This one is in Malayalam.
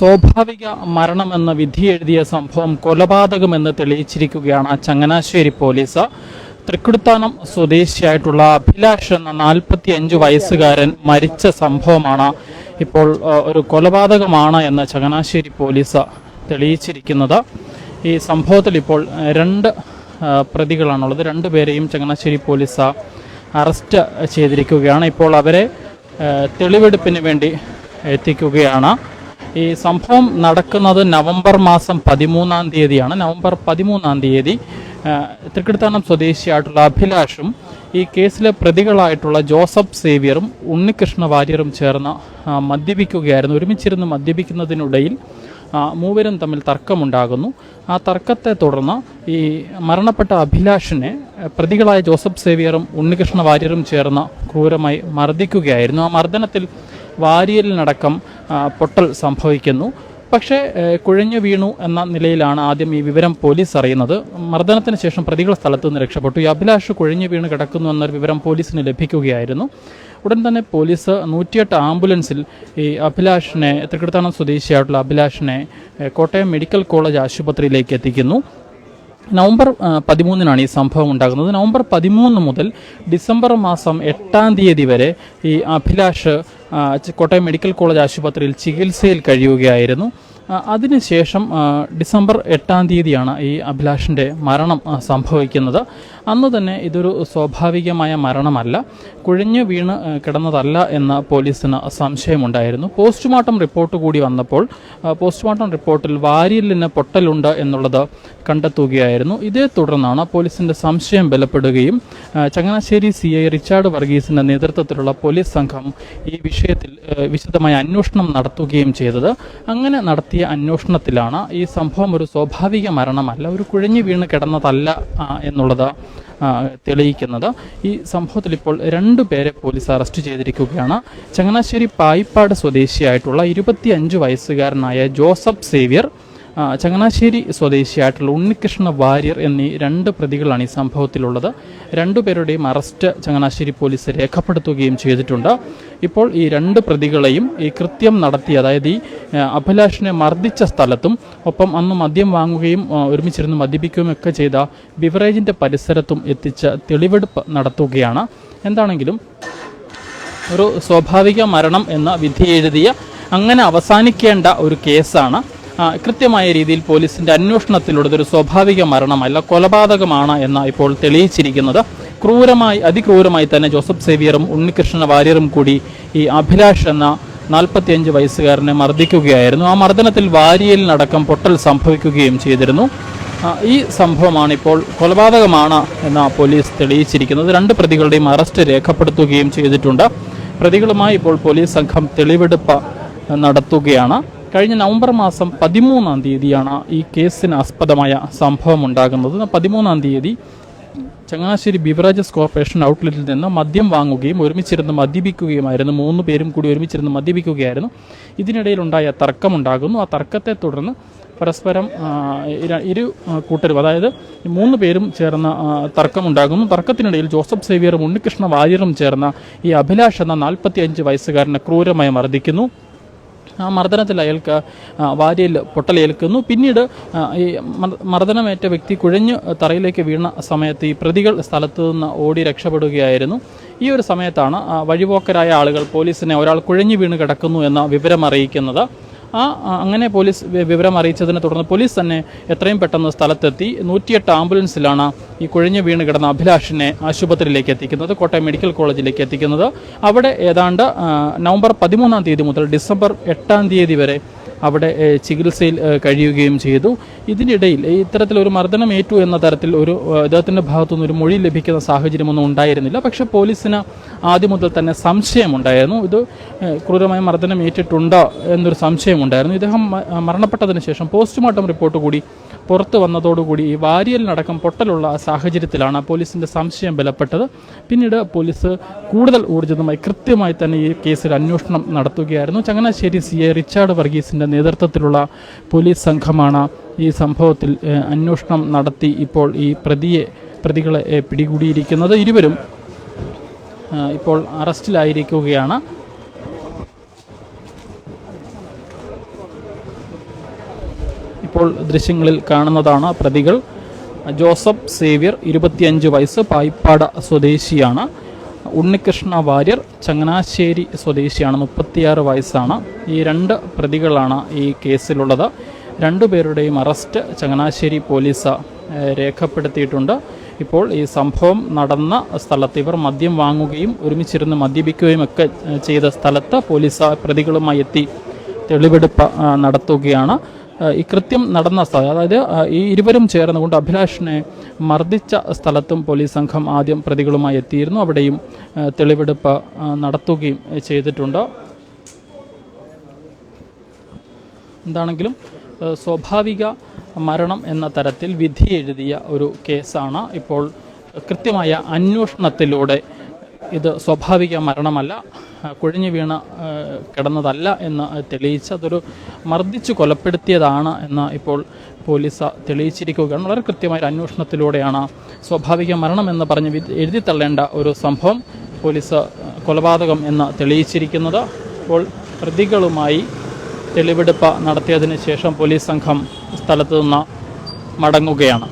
സ്വാഭാവിക മരണമെന്ന് വിധി എഴുതിയ സംഭവം കൊലപാതകമെന്ന് തെളിയിച്ചിരിക്കുകയാണ് ചങ്ങനാശ്ശേരി പോലീസ്. തൃക്കുടുത്താനം സ്വദേശിയായിട്ടുള്ള അഭിലാഷ് എന്ന നാൽപ്പത്തി അഞ്ച് വയസ്സുകാരൻ മരിച്ച സംഭവമാണ് ഇപ്പോൾ ഒരു കൊലപാതകമാണ് എന്ന് ചങ്ങനാശ്ശേരി പോലീസ് തെളിയിച്ചിരിക്കുന്നത്. ഈ സംഭവത്തിൽ ഇപ്പോൾ രണ്ട് പ്രതികളാണുള്ളത്. രണ്ടുപേരെയും ചങ്ങനാശ്ശേരി പോലീസ് അറസ്റ്റ് ചെയ്തിരിക്കുകയാണ്. ഇപ്പോൾ അവരെ തെളിവെടുപ്പിന് വേണ്ടി എത്തിക്കുകയാണ്. ഈ സംഭവം നടക്കുന്നത് നവംബർ മാസം പതിമൂന്നാം തീയതിയാണ്. നവംബർ പതിമൂന്നാം തീയതി തൃക്കടുത്താനം സ്വദേശിയായിട്ടുള്ള അഭിലാഷും ഈ കേസിലെ പ്രതികളായിട്ടുള്ള ജോസഫ് സേവ്യറും ഉണ്ണികൃഷ്ണ വാര്യറും ചേർന്ന് മദ്യപിക്കുകയായിരുന്നു. ഒരുമിച്ചിരുന്ന് മദ്യപിക്കുന്നതിനിടയിൽ മൂവരും തമ്മിൽ തർക്കമുണ്ടാകുന്നു. ആ തർക്കത്തെ തുടർന്ന് ഈ മരണപ്പെട്ട അഭിലാഷിനെ പ്രതികളായ ജോസഫ് സേവ്യറും ഉണ്ണികൃഷ്ണ വാര്യരും ചേർന്ന് ക്രൂരമായി മർദ്ദിക്കുകയായിരുന്നു. ആ മർദ്ദനത്തിൽ വാര്യലിനടക്കം പൊട്ടൽ സംഭവിക്കുന്നു. പക്ഷേ കുഴഞ്ഞു വീണു എന്ന നിലയിലാണ് ആദ്യം ഈ വിവരം പോലീസ് അറിയുന്നത്. മർദ്ദനത്തിന് ശേഷം പ്രതികൾ സ്ഥലത്തു നിന്ന് രക്ഷപ്പെട്ടു. ഈ അഭിലാഷ് കുഴഞ്ഞു വീണ് കിടക്കുന്നു എന്നൊരു വിവരം പോലീസിന് ലഭിക്കുകയായിരുന്നു. ഉടൻ തന്നെ പോലീസ് നൂറ്റിയെട്ട് ആംബുലൻസിൽ ഈ അഭിലാഷിനെ തൃക്കടുത്താണം സ്വദേശിയായിട്ടുള്ള അഭിലാഷിനെ കോട്ടയം മെഡിക്കൽ കോളേജ് ആശുപത്രിയിലേക്ക് എത്തിക്കുന്നു. നവംബർ പതിമൂന്നിനാണ് ഈ സംഭവം ഉണ്ടാകുന്നത്. നവംബർ പതിമൂന്ന് മുതൽ ഡിസംബർ മാസം എട്ടാം തീയതി വരെ ഈ അഭിലാഷ് കോട്ടയം മെഡിക്കൽ കോളേജ് ആശുപത്രിയിൽ ചികിത്സയിൽ കഴിയുകയായിരുന്നു. അതിനുശേഷം ഡിസംബർ എട്ടാം തീയതിയാണ് ഈ അഭിലാഷിന്റെ മരണം സംഭവിക്കുന്നത്. അന്ന് തന്നെ ഇതൊരു സ്വാഭാവികമായ മരണമല്ല. കുഴഞ്ഞു വീണ് കിടന്നതല്ല എന്ന പോലീസിന് സംശയമുണ്ടായിരുന്നു. പോസ്റ്റ്മോർട്ടം റിപ്പോർട്ട് കൂടി വന്നപ്പോൾ പോസ്റ്റ്മോർട്ടം റിപ്പോർട്ടിൽ വാരിയലിന് പൊട്ടലുണ്ട് എന്നുള്ളത് കണ്ടെത്തുകയായിരുന്നു. ഇതേ തുടർന്നാണ് പോലീസിന്റെ സംശയം ബലപ്പെടുകയും ചങ്ങനാശ്ശേരി സി ഐ റിച്ചാർഡ് വർഗീസിന്റെ നേതൃത്വത്തിലുള്ള പോലീസ് സംഘം ഈ വിഷയത്തിൽ വിശദമായ അന്വേഷണം നടത്തുകയും ചെയ്തത്. അങ്ങനെ നടത്തിയ അന്വേഷണത്തിലാണ് ഈ സംഭവം ഒരു സ്വാഭാവിക മരണമല്ല ഒരു കുഴഞ്ഞു വീണ് കിടന്നതല്ല എന്നുള്ളത് തെളിയിക്കുന്നത്. ഈ സംഭവത്തിൽ ഇപ്പോൾ രണ്ടു പേരെ പോലീസ് അറസ്റ്റ് ചെയ്തിരിക്കുകയാണ്. ചങ്ങനാശ്ശേരി പായിപ്പാട് സ്വദേശിയായിട്ടുള്ള ഇരുപത്തിയഞ്ച് വയസ്സുകാരനായ ജോസഫ് സേവ്യർ ചങ്ങനാശ്ശേരി സ്വദേശിയായിട്ടുള്ള ഉണ്ണികൃഷ്ണ വാര്യർ എന്നീ രണ്ട് പ്രതികളാണ് ഈ സംഭവത്തിലുള്ളത്. രണ്ടുപേരുടെയും അറസ്റ്റ് ചങ്ങനാശ്ശേരി പോലീസ് രേഖപ്പെടുത്തുകയും ചെയ്തിട്ടുണ്ട്. ഇപ്പോൾ ഈ രണ്ട് പ്രതികളെയും ഈ കൃത്യം നടത്തി അതായത് ഈ അഭിലാഷിനെ മർദ്ദിച്ച സ്ഥലത്തും ഒപ്പം അന്ന് മദ്യം വാങ്ങുകയും ഒരുമിച്ചിരുന്ന് മദ്യപിക്കുകയും ഒക്കെ ചെയ്ത ബിവറേജിന്റെ പരിസരത്തും എത്തിച്ച തെളിവെടുപ്പ് നടത്തുകയാണ്. എന്താണെങ്കിലും ഒരു സ്വാഭാവിക മരണം എന്ന വിധി എഴുതിയ അങ്ങനെ അവസാനിക്കേണ്ട ഒരു കേസാണ്. കൃത്യമായ രീതിയിൽ പോലീസിന്റെ അന്വേഷണത്തിലൂടെ ഒരു സ്വാഭാവിക മരണമല്ല കൊലപാതകമാണ് എന്ന് ഇപ്പോൾ തെളിയിച്ചിരിക്കുന്നത്. ക്രൂരമായി അതിക്രൂരമായി തന്നെ ജോസഫ് സേവിയറും ഉണ്ണികൃഷ്ണ വാര്യറും കൂടി ഈ അഭിലാഷ് എന്ന നാൽപ്പത്തിയഞ്ച് വയസ്സുകാരനെ മർദ്ദിക്കുകയായിരുന്നു. ആ മർദ്ദനത്തിൽ വാരിയലിനടക്കം പൊട്ടൽ സംഭവിക്കുകയും ചെയ്തിരുന്നു. ഈ സംഭവമാണ് ഇപ്പോൾ കൊലപാതകമാണ് എന്ന പോലീസ് തെളിയിച്ചിരിക്കുന്നത്. രണ്ട് പ്രതികളുടെയും അറസ്റ്റ് രേഖപ്പെടുത്തുകയും ചെയ്തിട്ടുണ്ട്. പ്രതികളുമായി ഇപ്പോൾ പോലീസ് സംഘം തെളിവെടുപ്പ് നടത്തുകയാണ്. കഴിഞ്ഞ നവംബർ മാസം പതിമൂന്നാം തീയതിയാണ് ഈ കേസിന് ആസ്പദമായ സംഭവം ഉണ്ടാകുന്നത് പതിമൂന്നാം തീയതി ചങ്ങനാശ്ശേരി ബിവറേജസ് കോർപ്പറേഷൻ ഔട്ട്ലെറ്റിൽ നിന്ന് മദ്യം വാങ്ങുകയും ഒരുമിച്ചിരുന്ന് മദ്യപിക്കുകയുമായിരുന്നു. മൂന്ന് പേരും കൂടി ഒരുമിച്ചിരുന്ന് മദ്യപിക്കുകയായിരുന്നു. ഇതിനിടയിലുണ്ടായ തർക്കമുണ്ടാകുന്നു. ആ തർക്കത്തെ തുടർന്ന് പരസ്പരം ഇരു കൂട്ടരും അതായത് മൂന്ന് പേരും ചേർന്ന തർക്കമുണ്ടാകുന്നു. തർക്കത്തിനിടയിൽ ജോസഫ് സേവിയറും ഉണ്ണികൃഷ്ണ വാര്യറും ചേർന്ന ഈ അഭിലാഷ് എന്ന നാൽപ്പത്തി അഞ്ച് വയസ്സുകാരനെ ക്രൂരമായി മർദ്ദിക്കുന്നു. ആ മർദ്ദനത്തിൽ അയാൾക്ക് വാര്യയിൽ പൊട്ടലേൽക്കുന്നു. പിന്നീട് ഈ മർ- മർദ്ദനമേറ്റ വ്യക്തി കുഴഞ്ഞ് തറയിലേക്ക് വീണ സമയത്ത് ഈ പ്രതികൾ സ്ഥലത്തു നിന്ന് ഓടി രക്ഷപ്പെടുകയായിരുന്നു. ഈ ഒരു സമയത്താണ് വഴിപോക്കരായ ആളുകൾ പോലീസിനെ ഒരാൾ കുഴഞ്ഞു വീണ് കിടക്കുന്നു എന്ന വിവരം അറിയിക്കുന്നത്. ആ അങ്ങനെ പോലീസ് വിവരം അറിയിച്ചതിനെ തുടർന്ന് പോലീസ് തന്നെ എത്രയും പെട്ടെന്ന് സ്ഥലത്തെത്തി. നൂറ്റിയെട്ട് ആംബുലൻസിലാണ് ഈ കുഴിഞ്ഞു വീണ് കിടന്ന അഭിലാഷിനെ ആശുപത്രിയിലേക്ക് എത്തിക്കുന്നത് കോട്ടയം മെഡിക്കൽ കോളേജിലേക്ക് എത്തിക്കുന്നത്. അവിടെ ഏതാണ്ട് നവംബർ പതിമൂന്നാം തീയതി മുതൽ ഡിസംബർ എട്ടാം തീയതി വരെ അവിടെ ചികിത്സയിൽ കഴിയുകയും ചെയ്തു. ഇതിനിടയിൽ ഇത്തരത്തിലൊരു മർദ്ദനം ഏറ്റു എന്ന തരത്തിൽ ഒരു അദ്ദേഹത്തിന്റെ ഭാഗത്തുനിന്ന് ഒരു മൊഴി ലഭിക്കുന്ന സാഹചര്യമൊന്നും ഉണ്ടായിരുന്നില്ല. പക്ഷേ പോലീസിന് ആദ്യം മുതൽ തന്നെ സംശയമുണ്ടായിരുന്നു. ഇത് ക്രൂരമായ മർദ്ദനം ഏറ്റിട്ടുണ്ടോ എന്നൊരു സംശയമുണ്ടായിരുന്നു. ഇദ്ദേഹം മരണപ്പെട്ടതിന് ശേഷം പോസ്റ്റ്മോർട്ടം റിപ്പോർട്ട് കൂടി പുറത്തു വന്നതോടുകൂടി ഈ വാരിയലിനടക്കം പൊട്ടലുള്ള സാഹചര്യത്തിലാണ് പോലീസിന്റെ സംശയം ബലപ്പെട്ടത്. പിന്നീട് പോലീസ് കൂടുതൽ ഊർജിതമായി കൃത്യമായി തന്നെ ഈ കേസിൽ അന്വേഷണം നടത്തുകയായിരുന്നു. ചങ്ങനാശ്ശേരി സി എ റിച്ചാർഡ് വർഗീസിന്റെ നേതൃത്വത്തിലുള്ള പോലീസ് സംഘമാണ് ഈ സംഭവത്തിൽ അന്വേഷണം നടത്തി ഇപ്പോൾ ഈ പ്രതിയെ പ്രതികളെ പിടികൂടിയിരിക്കുന്നത്. ഇരുവരും ഇപ്പോൾ അറസ്റ്റിലായിരിക്കുകയാണ്. ഇപ്പോൾ ദൃശ്യങ്ങളിൽ കാണുന്നതാണ് പ്രതികൾ. ജോസഫ് സേവ്യർ ഇരുപത്തിയഞ്ച് വയസ്സ് പായിപ്പാട സ്വദേശിയാണ്. ഉണ്ണികൃഷ്ണ വാര്യർ ചങ്ങനാശ്ശേരി സ്വദേശിയാണ് മുപ്പത്തിയാറ് വയസ്സാണ്. ഈ രണ്ട് പ്രതികളാണ് ഈ കേസിലുള്ളത്. രണ്ടുപേരുടെയും അറസ്റ്റ് ചങ്ങനാശ്ശേരി പോലീസ് രേഖപ്പെടുത്തിയിട്ടുണ്ട്. ഇപ്പോൾ ഈ സംഭവം നടന്ന സ്ഥലത്ത് ഇവർ മദ്യം വാങ്ങുകയും ഒരുമിച്ചിരുന്ന് മദ്യപിക്കുകയും ഒക്കെ ചെയ്ത സ്ഥലത്ത് പോലീസ് പ്രതികളുമായി എത്തി തെളിവെടുപ്പ് നടത്തുകയാണ്. ഈ കൃത്യം നടന്ന സ്ഥലം അതായത് ഈ ഇരുവരും ചേർന്നുകൊണ്ട് അഭിലാഷിനെ മർദ്ദിച്ച സ്ഥലത്തും പോലീസ് സംഘം ആദ്യം പ്രതികളുമായി എത്തിയിരുന്നു. അവിടെയും തെളിവെടുപ്പ് നടത്തുകയും ചെയ്തിട്ടുണ്ട്. എന്താണെങ്കിലും സ്വാഭാവിക മരണം എന്ന തരത്തിൽ വിധി എഴുതിയ ഒരു കേസാണ്. ഇപ്പോൾ കൃത്യമായ അന്വേഷണത്തിലൂടെ ഇത് സ്വാഭാവിക മരണമല്ല കുഴിഞ്ഞു വീണ കിടന്നതല്ല എന്ന് തെളിയിച്ച് അതൊരു മർദ്ദിച്ചു കൊലപ്പെടുത്തിയതാണ് എന്ന് ഇപ്പോൾ പോലീസ് തെളിയിച്ചിരിക്കുകയാണ്. വളരെ കൃത്യമായ ഒരു അന്വേഷണത്തിലൂടെയാണ് സ്വാഭാവിക മരണം എന്ന് പറഞ്ഞ് എഴുതി തള്ളേണ്ട ഒരു സംഭവം പോലീസ് കൊലപാതകം എന്ന് തെളിയിച്ചിരിക്കുന്നത്. അപ്പോൾ പ്രതികളുമായി തെളിവെടുപ്പ് നടത്തിയതിന് ശേഷം പോലീസ് സംഘം സ്ഥലത്തു നിന്ന് മടങ്ങുകയാണ്.